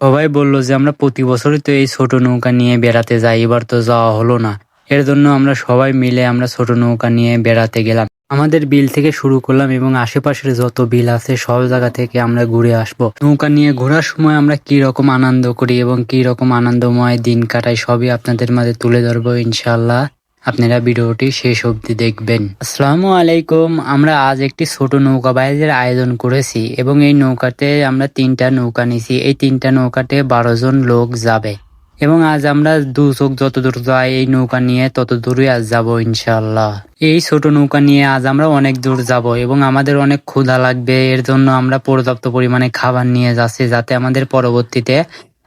সবাই বলল যে, আমরা প্রতি বছরই তো এই ছোট নৌকা নিয়ে বেড়াতে যাই, এবার তো যাওয়া হলো না। এর জন্য আমরা সবাই মিলে আমরা ছোট নৌকা নিয়ে বেড়াতে গেলাম। আমাদের বিল থেকে শুরু করলাম এবং আশেপাশের যত বিল আছে, সব জায়গা থেকে আমরা ঘুরে আসব। নৌকা নিয়ে ঘোরার সময় আমরা কি রকম আনন্দ করি এবং কি রকম আনন্দময় দিন কাটাই, সবই আপনাদের মাঝে তুলে ধরবো ইনশাল্লাহ আপনারা ভিডিওটি শেষ অবধি দেখবেন। আসসালামু আলাইকুম, আমরা আজ একটি ছোট নৌকা বাইজের আয়োজন করেছি এবং এই নৌকাতে আমরা তিনটা নৌকা নিছি এই তিনটা নৌকাতে বারো জন লোক যাবে এবং আজ আমরা দু চোখ যত দূর যাই এই নৌকা নিয়ে তত দূরই আজ যাব ইনশাল্লাহ এই ছোট নৌকা নিয়ে আজ আমরা অনেক দূর যাব এবং আমাদের অনেক ক্ষুধা লাগবে। এর জন্য আমরা পর্যাপ্ত পরিমাণে খাবার নিয়ে যাচ্ছি যাতে আমাদের পরবর্তীতে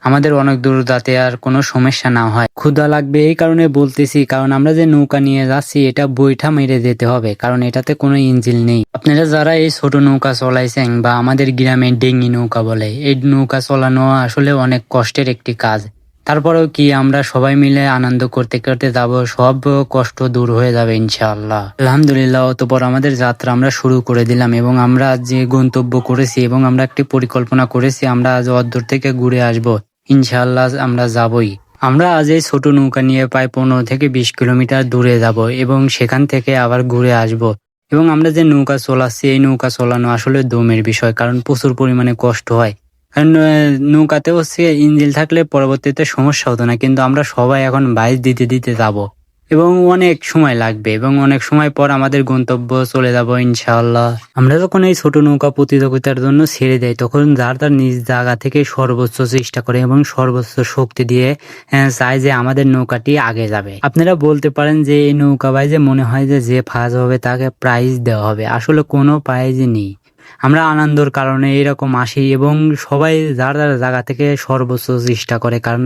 আমাদের অনেক দূর যাতে আর কোনো সমস্যা না হয়। ক্ষুধা লাগবে এই কারণে বলতেছি, কারণ আমরা যে নৌকা নিয়ে যাচ্ছি, এটা বইটা মেরে যেতে হবে, কারণ এটাতে কোনো ইঞ্জিল নেই। আপনারা যারা এই ছোট নৌকা চলাইছেন বা আমাদের গ্রামে ডেঙ্গি নৌকা বলে, এই নৌকা চলানো আসলে অনেক কষ্টের একটি কাজ। তারপরেও কি আমরা সবাই মিলে আনন্দ করতে করতে যাব, সব কষ্ট দূর হয়ে যাবে ইনশাআল্লাহ। আলহামদুলিল্লাহ, অতপর আমাদের যাত্রা আমরা শুরু করে দিলাম এবং আমরা যে গন্তব্য করেছি এবং আমরা একটি পরিকল্পনা করেছি, আমরা আজ অদ্দূর থেকে ঘুরে আসব। ইনশাআল্লাহ আমরা যাবই। আমরা আজ এই ছোট নৌকা নিয়ে প্রায় পনেরো থেকে বিশ কিলোমিটার দূরে যাব এবং সেখান থেকে আবার ঘুরে আসব। এবং আমরা যে নৌকা চলাচ্ছি, এই নৌকা চলানো আসলে দমের বিষয়, কারণ প্রচুর পরিমাণে কষ্ট হয়। কারণ নৌকাতে হচ্ছে ইঞ্জিল থাকলে পরবর্তীতে সমস্যা হতো না, কিন্তু আমরা সবাই এখন বাইশ দিতে দিতে যাব। এবং অনেক সময় লাগবে এবং অনেক সময় পর আমাদের গন্তব্য চলে যাব ইনশাআল্লাহ। আমরা যখন এই ছোট নৌকা প্রতিযোগিতার জন্য ছেড়ে দেয় তখন যার তার নিজ জায়গা থেকে সর্বোচ্চ চেষ্টা করে এবং সর্বোচ্চ শক্তি দিয়ে আহ, চায় যে আমাদের নৌকাটি আগে যাবে। আপনারা বলতে পারেন যে এই নৌকা বাইজে মনে হয় যে যে ফার্স্ট হবে তাকে প্রাইজ দেওয়া হবে। আসলে কোনো প্রাইজই নেই। আমরা আনন্দর কারণে এরকম আসি এবং সবাই যার যার জায়গা থেকে সর্বোচ্চ চেষ্টা করে কারণ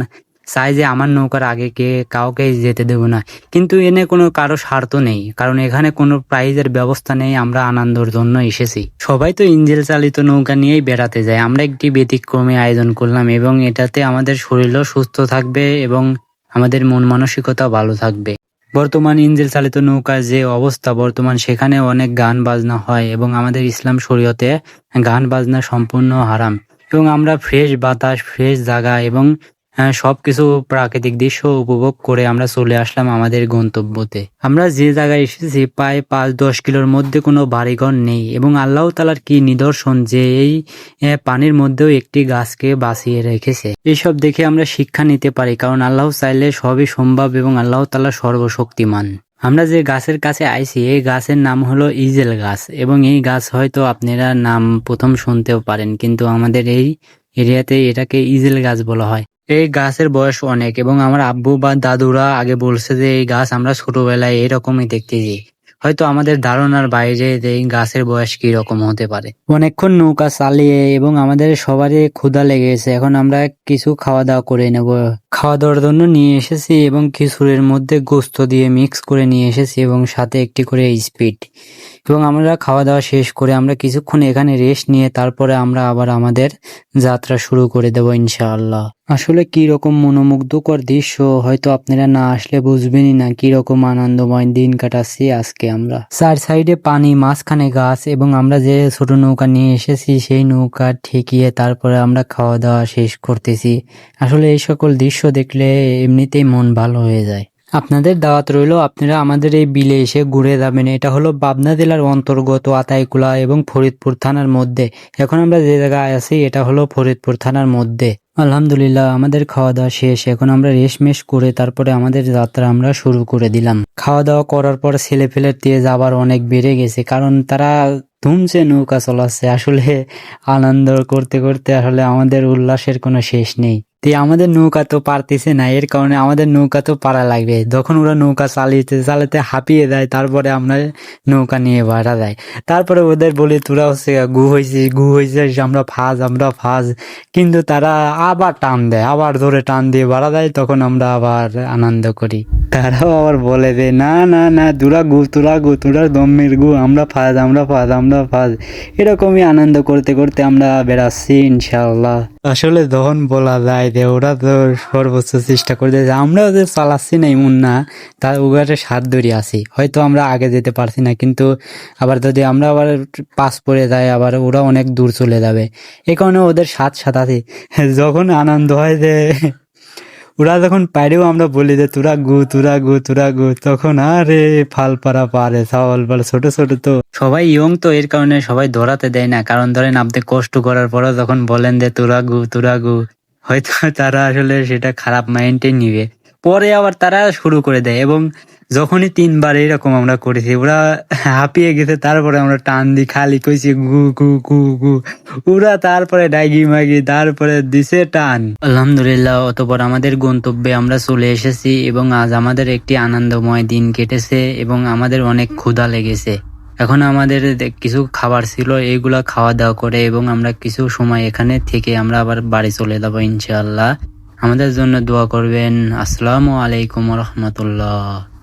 চাই যে আমার নৌকার আগে কে কাউকে যেতে দেব না। কিন্তু এনে কোনো কারও স্বার্থ নেই, কারণ এখানে কোনো প্রাইজের ব্যবস্থা নেই, আমরা আনন্দর জন্য এসেছি। সবাই তো ইঞ্জেল চালিত নৌকা নিয়েই বেড়াতে যায়। আমরা একটি ব্যতিক্রমে আয়োজন করলাম এবং এটাতে আমাদের শরীরও সুস্থ থাকবে এবং আমাদের মন মানসিকতা ভালো থাকবে। বর্তমান ইঞ্জেল চালিত নৌকার যে অবস্থা, বর্তমান সেখানে অনেক গান বাজনা হয় এবং আমাদের ইসলাম শরীয়তে গান বাজনা সম্পূর্ণ হারাম। এবং আমরা ফ্রেশ বাতাস, ফ্রেশ জায়গা এবং আহ, সবকিছু প্রাকৃতিক দৃশ্য উপভোগ করে আমরা চলে আসলাম আমাদের গন্তব্যতে। আমরা যে জায়গায় এসেছি প্রায় পাঁচ দশ কিলোর মধ্যে কোনো বাড়িঘর নেই এবং আল্লাহ তালার কি নিদর্শন যে এই পানির মধ্যেও একটি গাছকে বাঁচিয়ে রেখেছে। এইসব দেখে আমরা শিক্ষা নিতে পারি কারণ আল্লাহ চাইলে সবই সম্ভব এবং আল্লাহ তালা সর্বশক্তিমান। আমরা যে গাছের কাছে আইছি এই গাছের নাম হলো ইজেল গাছ এবং এই গাছ হয়তো আপনারা নাম প্রথম শুনতেও পারেন কিন্তু আমাদের এই এরিয়াতে এটাকে ইজেল গাছ বলা হয়। এই গাছের বয়স অনেক এবং আমার আব্বু বা দাদুরা আগে বলছে যে এই গাছ আমরা ছোটবেলায় এরকমই দেখতেছি হয়তো আমাদের ধারণার বাইরে এই গাছের বয়স কি রকম হতে পারে। অনেকক্ষণ নৌকা চালিয়ে এবং আমাদের সবারই ক্ষুধা লেগেছে। এখন আমরা কিছু খাওয়া দাওয়া করে নেব। খাওয়া দাওয়ার জন্য নিয়ে এসেছি এবং খিচুড়ির মধ্যে গোস্ত দিয়ে মিক্স করে নিয়ে এসেছি এবং সাথে একটি করে স্পিড। এবং আমরা খাওয়া দাওয়া শেষ করে আমরা কিছুক্ষণ এখানে রেস্ট নিয়ে তারপরে আমরা আবার আমাদের যাত্রা শুরু করে দেব ইনশাআল্লাহ। আসলে কি রকম মনোমুগ্ধকর দৃশ্য হয়তো আপনারা না আসলে বুঝবেনই না কি রকম আনন্দময় দিন কাটাচ্ছি আজকে আমরা। চার সাইডে পানি, মাঝখানে গাছ এবং আমরা যে ছোট নৌকা নিয়ে এসেছি সেই নৌকা ঠেকিয়ে তারপরে আমরা খাওয়া দাওয়া শেষ করতেছি। আসলে এই সকল দৃশ্য দেখলে এমনিতেই মন ভালো হয়ে যায়। আপনাদের দাওয়াত রইল, আপনারা আমাদের এই বিলে এসে ঘুরে যাবেন। এটা হলো পাবনা জেলার অন্তর্গত আতাইকুলা এবং ফরিদপুর থানার মধ্যে। এখন আমরা যে জায়গায় আছি, এটা হলো ফরিদপুর থানার মধ্যে। আলহামদুলিল্লাহ, আমাদের খাওয়া দাওয়া শেষ। এখন আমরা রেশমেশ করে তারপরে আমাদের যাত্রা আমরা শুরু করে দিলাম। খাওয়া দাওয়া করার পর ছেলে ফেলের তেজ আবার অনেক বেড়ে গেছে, কারণ তারা ধুমছে, নৌকা চলাচ্ছে। আসলে আনন্দ করতে করতে আসলে আমাদের উল্লাসের কোনো শেষ নেই। তে আমাদের নৌকা তো পারতেছে না, এর কারণে আমাদের নৌকা তো পারা লাগবে। যখন ওরা নৌকা চালিয়েতে চালাতে হাঁপিয়ে দেয় তারপরে আমরা নৌকা নিয়ে ভাড়া দেয়। তারপরে ওদের বলি, তোরা হচ্ছে গু হয়েছিস গু হয়েছিস আমরা ফাজ আমরা ফাজ কিন্তু তারা আবার টান দেয়, আবার ধরে টান দিয়ে ভাড়া দেয়, তখন আমরা আবার আনন্দ করি। তারাও আবার বলে যে, না না না, তোরা গু তোরা গু, তোরা দমের গু, আমরা ফাজ আমরা ফাজ আমরা ফাজ এরকমই আনন্দ করতে করতে আমরা বেড়াচ্ছি ইনশাল্লাহ আসলে তখন বলা যায় যে ওরা তো সর্বোচ্চ চেষ্টা করে আমরাও যে চালাচ্ছি না এমন না, তার ওগারে সাত দড়ি আছি। হয়তো আমরা আগে যেতে পারছি না, কিন্তু আবার যদি আমরা আবার পাস পড়ে যাই, আবার ওরা অনেক দূর চলে যাবে। এ কারণে ওদের সাত সাত আছে। যখন আনন্দ হয় যে ওরা যখন পাইরেও আমরা বলি যে, তোরা গু তোরা গু তোরা গু, তখন আরে ফাল পারা পারে সাওয়াল পাল ছোট ছোট তো। সবাই ইয়ং তো, এর কারণে সবাই ধরাতে দেয় না। কারণ ধরেন আপনি কষ্ট করার পরও যখন বলেন যে, তোরা গু তোরা গু, হয়তো তারা আসলে সেটা খারাপ মাইন্ডে নিবে। পরে আবার তারা শুরু করে দেয় এবং যখনই তিনবার এরকম আমরা করেছি, ওরা হাঁপিয়ে গেছে, তারপরে আমরা টান দি খালি কইছি গু গু গু গু। ওরা তারপরে ডাইগি মাগি, তারপরে দিছে টান। আলহামদুলিল্লাহ, অতপর আমাদের গন্তব্যে আমরা চলে এসেছি এবং আজ আমাদের একটি আনন্দময় দিন কেটেছে এবং আমাদের অনেক ক্ষুধা লেগেছে। এখন আমাদের কিছু খাবার ছিল, এইগুলা খাওয়া দাওয়া করে এবং আমরা কিছু সময় এখানে থেকে আমরা আবার বাড়ি চলে যাব ইনশাআল্লাহ। আমাদের জন্য দোয়া করবেন। আসসালামু আলাইকুম রহমতুল্লাহ।